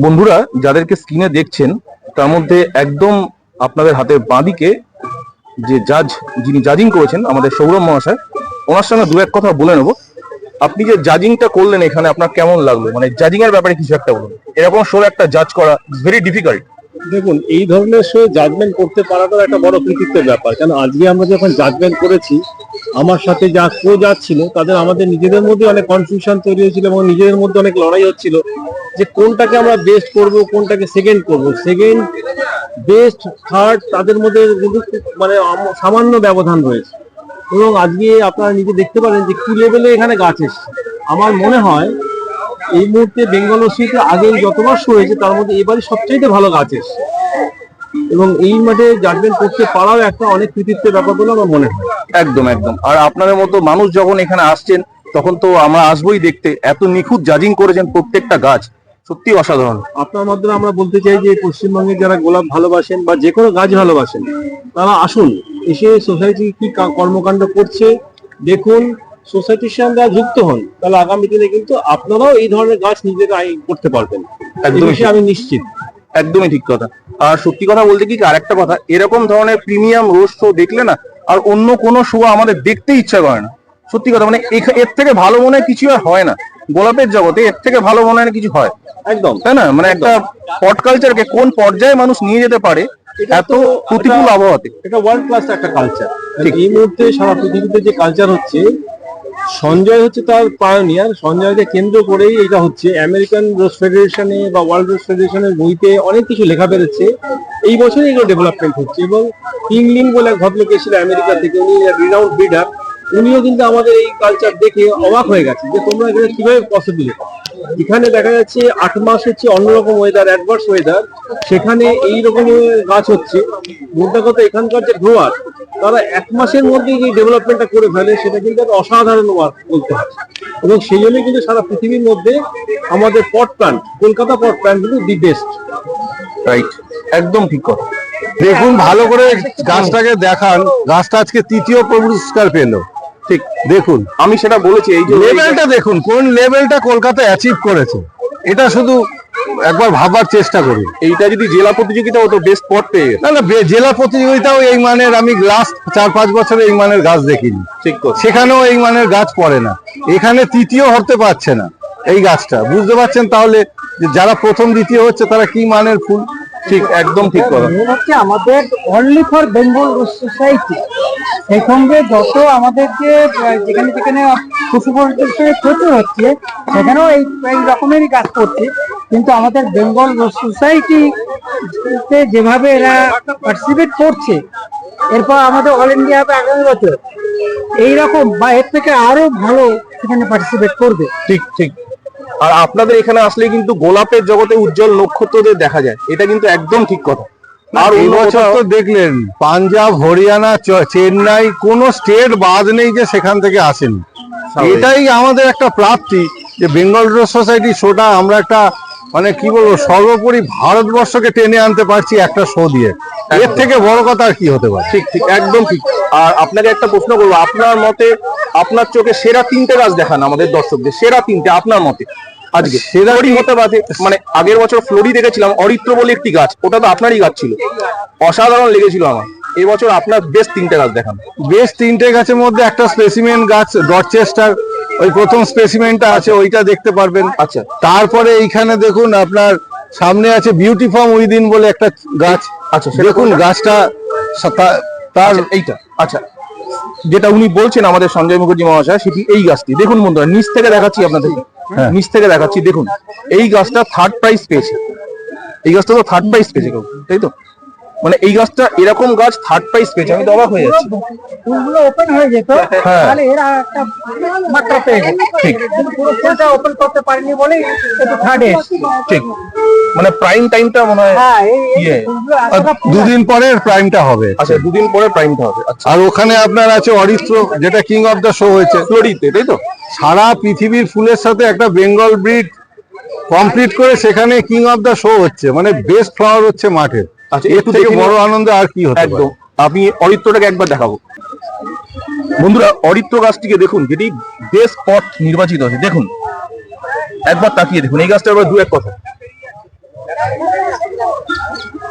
বন্ধুরা, যাদেরকে স্ক্রিনে দেখছেন, তার মধ্যে একদম আপনাদের হাতের বাঁদিকে যে জাজ যিনি জাজিং করেছেন, আমাদের সৌরভ মহাশয়, ওনার সঙ্গে দু এক কথা বলে নেব। আপনি যে জাজিংটা করলেন এখানে, আপনার কেমন লাগল? মানে জাজিং এর ব্যাপারে কিছু একটা বলুন। এরকম শো একটা জাজ করা ভেরি ডিফিকাল্ট দেখুন, এই ধরনের শো জাজমেন্ট করতে পারাটা একটা বড় কৃতিত্বের ব্যাপার। কারণ আজকে আমরা যখন জাজমেন্ট করেছি, আমার সাথে যা কো যাচ্ছিল, তাদের আমাদের নিজেদের মধ্যে অনেক কনফিউশন তৈরি হয়েছিল এবং নিজেদের মধ্যে অনেক লড়াই হচ্ছিল। যে কোনটাকে আমরা বেস্ট করব, কোনটাকে সেকেন্ড করব। সেকেন্ড বেস্ট থার্ড তাদের মধ্যে কিন্তু মানে সামান্য ব্যবধান রয়েছে। এবং আজকে আপনারা নিজে দেখতে পারেন যে কি লেভেলে এখানে গাছ এসছে। আমার মনে হয় এই মুহূর্তে বেঙ্গল ওসিতে আগে যতবার শো হয়েছে, তার মধ্যে এবারই সবচেয়ে ভালো গাছ এসছে। এবং এই মাঠে জাজমেন্ট করতে পারাও একটা অনেক কৃতিত্বের ব্যাপার বলে আমার মনে হয়। একদম একদম। আর আপনাদের মতো মানুষ যখন এখানে আসছেন, তখন তো আমরা আসবোই দেখতে। এত নিখুঁত জাজিং করেছেন প্রত্যেকটা গাছ। সত্যি অসাধারণ। আপনার মাধ্যমে আমরা বলতে চাই যে পশ্চিমবঙ্গে যারা গোলাপ ভালোবাসেন বা যে কোনো গাছ ভালোবাসেন তারা আসুন এসে সোসাইটি কি কর্মকাণ্ড করছে দেখুন সোসাইটির সঙ্গে আর যুক্ত হন তাহলে আগামী দিনে কিন্তু আপনারাও এই ধরনের গাছ নিজেরা করতে পারবেন। একদমই আমি নিশ্চিত। একদমই ঠিক কথা। আর সত্যি কথা বলতে কি আরেকটা কথা এরকম ধরনের প্রিমিয়াম রোজ শো দেখলে না আর অন্য কোনো শো আমাদের দেখতে ইচ্ছা করে না। সত্যি কথা মানে এর থেকে ভালো মনে হয় কিছু আর হয় না। গোলাপের জগতে এর থেকে ভালো মনে হয় কিছু হয়। একদম। তাই না? মানে একটা পট কালচারকে কোন পর্যায়ে মানুষ নিয়ে যেতে পারে এত প্রতিকূল আবহাওয়াতে। এটা ওয়ার্ল্ড ক্লাস একটা কালচার এই মুহূর্তে সারা পৃথিবীতে যে কালচার হচ্ছে সঞ্জয় হচ্ছে তার পায়োনিয়ার সঞ্জয়কে কেন্দ্র করেই এটা হচ্ছে। আমেরিকান রোজ ফেডারেশনে বা ওয়ার্ল্ড রোজ ফেডারেশনের বইতে অনেক কিছু লেখা বেরোচ্ছে। এই বছরই এগুলো ডেভেলপমেন্ট হচ্ছে এবং কিংলিং বলে এক ভদ্রলোক এসেছিল আমেরিকা থেকে। উনি রিনাউন্ড ব্রিডার উনিও কিন্তু আমাদের এই কালচার দেখে অবাক হয়ে গেছে যে তোমরা এখানে কীভাবে পসিবল এখানে দেখা যাচ্ছে আট মাস হচ্ছে অন্যরকম ওয়েদার অ্যাডভার্স ওয়েদার সেখানে এই রকম গাছ হচ্ছে। মোদ্দা কথা এখানকার যে গ্রোয়ার তারা এক মাসের মধ্যে যে ডেভেলপমেন্টটা করে ফেলে, সেটা কিন্তু একটা অসাধারণ ওয়ার্ক বলতে হয়। এবং সেই জন্য কিন্তু সারা পৃথিবীর মধ্যে আমাদের pot plant Kolkata pot plant কিন্তু দি বেস্ট রাইট একদম ঠিক কথা। দেখুন, ভালো করে গাছটাকে দেখান। গাছটা আজকে তৃতীয় পুরস্কার পেল। ঠিক দেখুন। আমি সেটা বলেছি এই যে লেভেলটা দেখুন কোন লেভেলটা কলকাতা অ্যাচিভ করেছে এটা শুধু একবার ভাবার চেষ্টা করুন। এইটা যদি জেলা প্রতিযোগিতা হতো বেস্ট স্পট পেয়ে না না জেলা প্রতিযোগিতাও এই মানের আমি লাস্ট চার পাঁচ বছরে এই মানের গাছ দেখিনি। ঠিক সেখানেও এই মানের গাছ পড়ে না। এখানে তৃতীয় হতে পারছে না এই গাছটা। বুঝতে পারছেন তাহলে যারা প্রথম দ্বিতীয় হচ্ছে তারা কি মানের ফুল? ঠিক একদম ঠিক কথা। হচ্ছে আমাদের অনলি ফর বেঙ্গল সোসাইটি সেই সঙ্গে যত আমাদের যে যেখানে যেখানে পশু প্রচুর হচ্ছে সেখানেও এই এই রকমেরই কাজ করছে। কিন্তু আমাদের বেঙ্গল সোসাইটি যেভাবে এরা পার্টিসিপেট করছে এরপর আমাদের অল ইন্ডিয়া হবে আগামী বছর এইরকম বা এর থেকে আরও ভালো সেখানে পার্টিসিপেট করবে। ঠিক ঠিক। আর আপনাদের এখানে আসলে কিন্তু গোলাপের জগতে উজ্জ্বল নক্ষত্রদের দেখা যায়। এটা কিন্তু একদম ঠিক কথা। আর এই বছর তো দেখলেন পাঞ্জাব হরিয়ানা চেন্নাই কোন স্টেট বাদ নেই যে সেখান থেকে আসেন। এটাই আমাদের একটা প্রাপ্তি যে বেঙ্গল রোড সোসাইটি শোটা আমরা একটা মানে কি বলব সর্বোপরি ভারতবর্ষকে টেনে আনতে পারছি একটা শো দিয়ে। এর থেকে বড় কথা আর কি হতে পারে? ঠিক ঠিক একদম ঠিক। আর আপনাকে একটা প্রশ্ন করব আপনার মতে আপনার চোখে সেরা তিনটে গাছ দেখান আমাদের দর্শকদের সেরা তিনটে আপনার মতে। আজকে। ফ্লোরি হতে পারে মানে আগের বছর ফ্লোরি দেখেছিলাম অরিত্র বলে একটি গাছ ওটা তো আপনারই গাছ ছিল। অসাধারণ লেগেছিল আমার। এই বছর আপনার বেশ তিনটে গাছ দেখান। বেশ তিনটে গাছের মধ্যে একটা স্পেসিমেন গাছ ডরচেস্টার ওই প্রথম স্পেসিমেনটা আছে ওইটা দেখতে পারবেন। আচ্ছা। তারপরে এইখানে দেখুন আপনার সামনে আছে বিউটি ফর্ম উইদিন বলে একটা গাছ। আচ্ছা, দেখুন গাছটা তার আচ্ছা, এইটা। আচ্ছা। যেটা উনি বলছেন আমাদের সঞ্জয় মুখার্জি মহাশয় সেটি এই গাছটি। দেখুন বন্ধুরা নিচ থেকে দেখাচ্ছি আপনাদের। নিচ থেকে দেখাচ্ছি দেখুন এই গাছটা থার্ড প্রাইজ পেয়েছে। এই গাছটা তো থার্ড প্রাইজ পেয়েছে কেউ, তাই তো? মানে এই গাছটা এরকম গাছ থার্ড প্রাইজ পেয়েছে আমি তো অবাক হয়ে যাচ্ছি। ফুলগুলো ওপেন হয়ে যেত হ্যাঁ। তাহলে এরা একটা মাত্রা পেয়ে যেত ঠিক। ফুলটা ওপেন করতে পারেনি বলেই একটু থার্ডে ঠিক। মানে প্রাইম টাইমটা মনে হয় হ্যাঁ এই এই ইয়ে। আর দুদিন পরে প্রাইমটা হবে। আচ্ছা দুদিন পরে প্রাইমটা হবে। আচ্ছা। আর ওখানে আপনার আছে অরিত্র যেটা কিং অফ দ্য শো হয়েছে। ফ্লোরিতে তাই তো? সারা পৃথিবীর ফুলের সাথে একটা বেঙ্গল ব্রিড কমপ্লিট করে সেখানে কিং অফ দ্য শো হচ্ছে মানে বেস্ট ফ্লাওয়ার হচ্ছে মাঠের আচ্ছা, এর থেকে বড় আনন্দ আর কি হতে একদম। আমি অরিত্রটাকে একবার দেখাবো। বন্ধুরা অরিত্র গাছটিকে দেখুন যেটি বেশ স্পট নির্বাচিত হয়েছে। দেখুন একবার তাকিয়ে দেখুন এই গাছটার এবার দু এক কথা।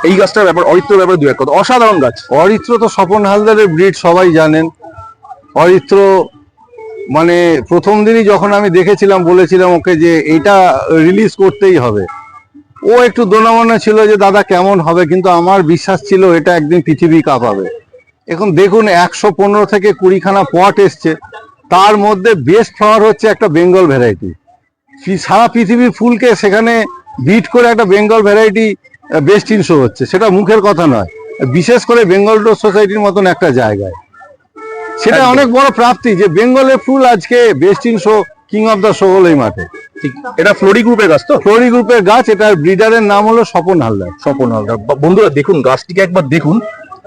এই গাছটার ব্যাপার অরিত্র ব্যাপারে দু এক কথা। অসাধারণ গাছ। অরিত্র তো স্বপন হালদারের ব্রিড সবাই জানেন। অরিত্র মানে প্রথম দিনই যখন আমি দেখেছিলাম, বলেছিলাম ওকে যে এটা রিলিজ করতেই হবে। ও একটু দোনামনা ছিল যে, দাদা, কেমন হবে? কিন্তু আমার বিশ্বাস ছিল এটা একদিন পৃথিবী কাঁপাবে। এখন দেখুন, একশো পনেরো থেকে কুড়িখানা পট এসছে। তার মধ্যে বেস্ট ফ্লাওয়ার হচ্ছে একটা বেঙ্গল ভ্যারাইটি সারা পৃথিবীর ফুলকে সেখানে বিট করে একটা Bengal variety best in show হচ্ছে। সেটা মুখের কথা নয়। বিশেষ করে বেঙ্গল রোড সোসাইটির মতন একটা জায়গায়। সেটা অনেক বড় প্রাপ্তি যে বেঙ্গলের ফুল আজকে best in show king of the show হলো এই মাঠে। ঠিক। এটা ফ্লোরি গ্রুপের গাছ তো? ফ্লোরি গ্রুপের গাছ এটার ব্রিডারের নাম হলো স্বপন হালদার। স্বপন হালদার। বন্ধুরা দেখুন গাছটিকে একবার দেখুন।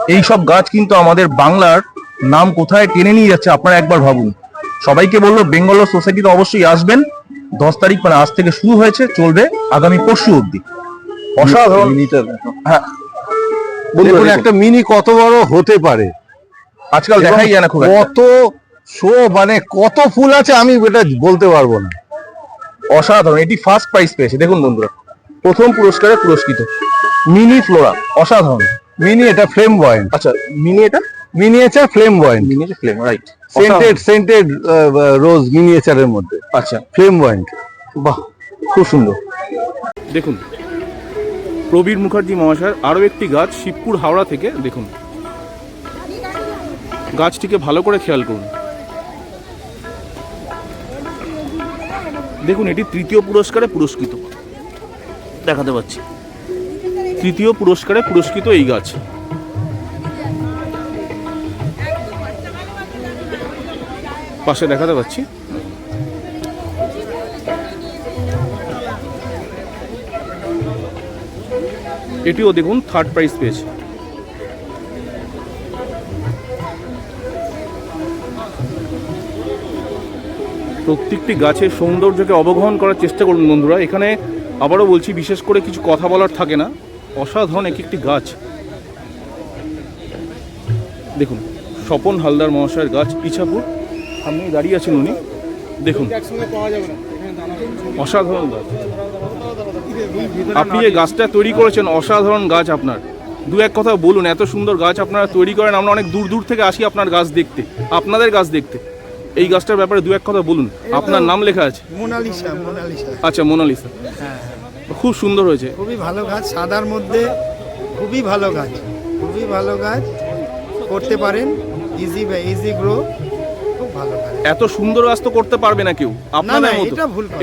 এই সব গাছ কিন্তু আমাদের বাংলার নাম কোথায় টেনে নিয়ে যাচ্ছে আপনারা একবার ভাবুন। সবাইকে বলল বেঙ্গল সোসাইটিতে অবশ্যই আসবেন। দশ তারিখ মানে আজ থেকে শুরু হয়েছে চলবে আগামী পরশু অব্দি অসাধারণ। হ্যাঁ। একটা মিনি কত বড় হতে পারে। আজকাল দেখাই যায় না খুব কত শো মানে কত ফুল আছে আমি এটা বলতে পারব না। অসাধারণ এটি ফার্স্ট প্রাইজ পেয়েছে। দেখুন বন্ধুরা প্রথম পুরস্কারে পুরস্কৃত। মিনি ফ্লোরা অসাধারণ। মিনি এটা ফ্লেম বয়েন্ট আচ্ছা মিনি এটা? Miniature flame buoyant mini flame right scented scented rose মিনিয়েচারের মধ্যে। আচ্ছা। ফ্লেম বয়েন্ট বাহ খুব সুন্দর। দেখুন প্রবীর মুখার্জি মহাশয়ের আরও একটি গাছ শিবপুর হাওড়া থেকে দেখুন। গাছটিকে ভালো করে খেয়াল করুন। দেখুন, এটি তৃতীয় পুরস্কারে পুরস্কৃত। দেখাতে পাচ্ছি। তৃতীয় পুরস্কারে পুরস্কৃত এই গাছ। পাশে দেখাতে পাচ্ছি। এটিও দেখুন থার্ড প্রাইজ পেয়েছে। প্রত্যেকটি গাছের সৌন্দর্যকে অবগাহন করার চেষ্টা করুন বন্ধুরা। এখানে আবারও বলছি, বিশেষ করে কিছু কথা বলার থাকে না। অসাধারণ এক একটি গাছ। দেখুন, স্বপন হালদার মহাশয়ের গাছ, ইছাপুর। সামনে দাঁড়িয়ে আছেন উনি। দেখুন, অসাধারণ গাছ। আপনি যে গাছটা তৈরি করেছেন, অসাধারণ গাছ আপনার। দু এক কথা বলুন, এত সুন্দর গাছ আপনারা তৈরি করেন, আমরা অনেক দূর দূর থেকে আসি আপনার গাছ দেখতে, আপনাদের গাছ দেখতে। এই গাছটার ব্যাপারে দু এক কথা বলুন। আপনার নাম লেখা আছে? মোনালিসা মোনালিসা। আচ্ছা মোনালিসা। হ্যাঁ খুব সুন্দর হয়েছে। খুবই ভালো গাছ সাদার মধ্যে খুবই ভালো গাছ। খুবই ভালো গাছ করতে পারেন ইজি ইজি গ্রো খুব ভালো গাছ। এত সুন্দর গাছ তো করতে পারবে না কেউ। আপনাদের মতো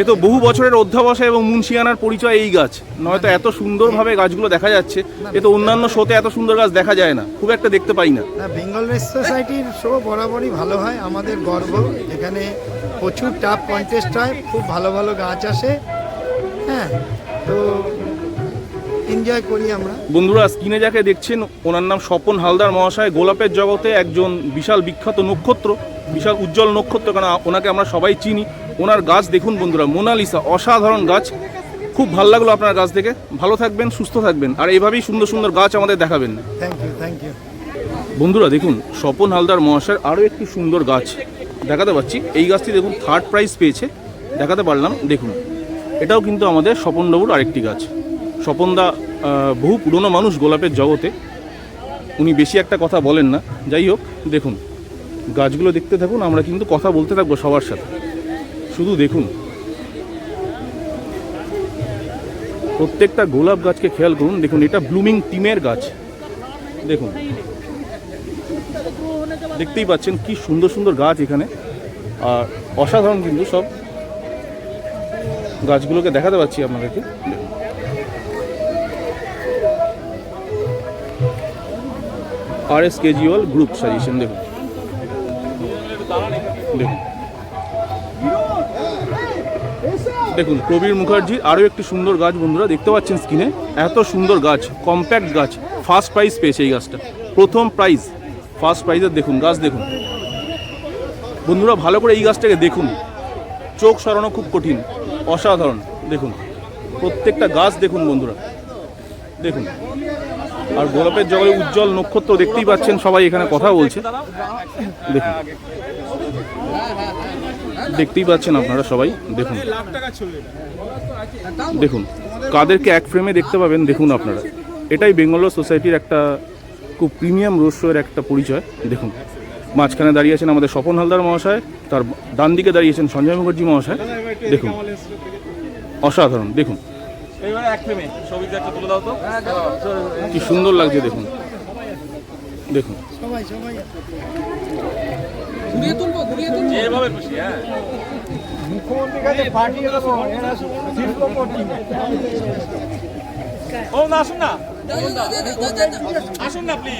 এ তো বহু বছরের অধ্যাবসায় এবং মুন্সিয়ানার পরিচয় এই গাছ। নয়তো এত সুন্দরভাবে গাছগুলো দেখা যাচ্ছে। এ তো অন্যান্য শোতে এত সুন্দর গাছ দেখা যায় না। খুব একটা দেখতে পাই না বেঙ্গল রেস সোসাইটির শো বরাবরই ভালো হয় আমাদের গর্ব। এখানে প্রচুর টাফ কন্টেস্ট হয় খুব ভালো ভালো গাছ আসে। হ্যাঁ তো এনজয় করি আমরা। বন্ধুরা স্ক্রিনে যাকে দেখছেন ওনার নাম স্বপন হালদার মহাশয়। গোলাপের জগতে একজন বিশাল বিখ্যাত নক্ষত্র। বিশাল উজ্জ্বল নক্ষত্র কেন ওনাকে আমরা সবাই চিনি। ওনার গাছ দেখুন বন্ধুরা মোনালিসা অসাধারণ গাছ। খুব ভালো লাগল আপনার গাছ থেকে ভালো থাকবেন সুস্থ থাকবেন আর এইভাবেই সুন্দর সুন্দর গাছ আমাদের দেখাবেন। থ্যাংক ইউ থ্যাংক ইউ বন্ধুরা দেখুন স্বপন হালদার মহাশয়ের আরও একটি সুন্দর গাছ। দেখাতে পাচ্ছি এই গাছটি দেখুন থার্ড প্রাইজ পেয়েছে। দেখাতে পারলাম দেখুন। এটাও কিন্তু আমাদের স্বপনবাবুর আরেকটি গাছ। স্বপনদা বহু পুরনো মানুষ গোলাপের জগতে। উনি বেশি একটা কথা বলেন না। যাই হোক দেখুন। গাছগুলো দেখতে থাকুন, আমরা কিন্তু কথা বলতে থাকব সবার সাথে। শুধু দেখুন। প্রত্যেকটা গোলাপ গাছকে খেয়াল করুন, দেখুন এটা ব্লুমিং টিমের গাছ। দেখুন। দেখতেই পাচ্ছেন কি সুন্দর সুন্দর গাছ এখানে। আর অসাধারণ কিন্তু সব গাছগুলোকে দেখাতে পাচ্ছি আপনাদেরকে। R S Kejriwal group suggestion, দেখুন। দেখুন। দেখুন, প্রবীর মুখার্জির আরও একটি সুন্দর গাছ, বন্ধুরা, দেখতে পাচ্ছেন স্ক্রিনে? এত সুন্দর গাছ কম্প্যাক্ট গাছ ফার্স্ট প্রাইজ পেয়েছে এই গাছটা। প্রথম প্রাইজ ফার্স্ট প্রাইজের দেখুন, গাছ দেখুন। বন্ধুরা, ভালো করে এই গাছটাকে দেখুন। চোখ সরানো খুব কঠিন, অসাধারণ, দেখুন। প্রত্যেকটা গাছ দেখুন, বন্ধুরা। দেখুন। আর গোলাপের জগতে উজ্জ্বল নক্ষত্র দেখতেই পাচ্ছেন, সবাই এখানে কথা বলছে। দেখুন। দেখতেই পাচ্ছেন আপনারা সবাই দেখুন। দেখুন কাদেরকে এক ফ্রেমে দেখতে পাবেন দেখুন আপনারা। এটাই বেঙ্গল সোসাইটির একটা খুব প্রিমিয়াম রোস্যের একটা পরিচয় দেখুন। মাঝখানে দাঁড়িয়ে আছেন আমাদের স্বপন হালদার মহাশয় তার ডান দিকে দাঁড়িয়েছেন সঞ্জয় মুখার্জি মহাশয় দেখুন। অসাধারণ দেখুন। কি সুন্দর লাগছে দেখুন। দেখুন। সবাই সবাই। মুখ্যমন্ত্রীর কাছে পাঠিয়ে দেবো এরা শিল্পপতি ও না আসুন না। আসুন না প্লিজ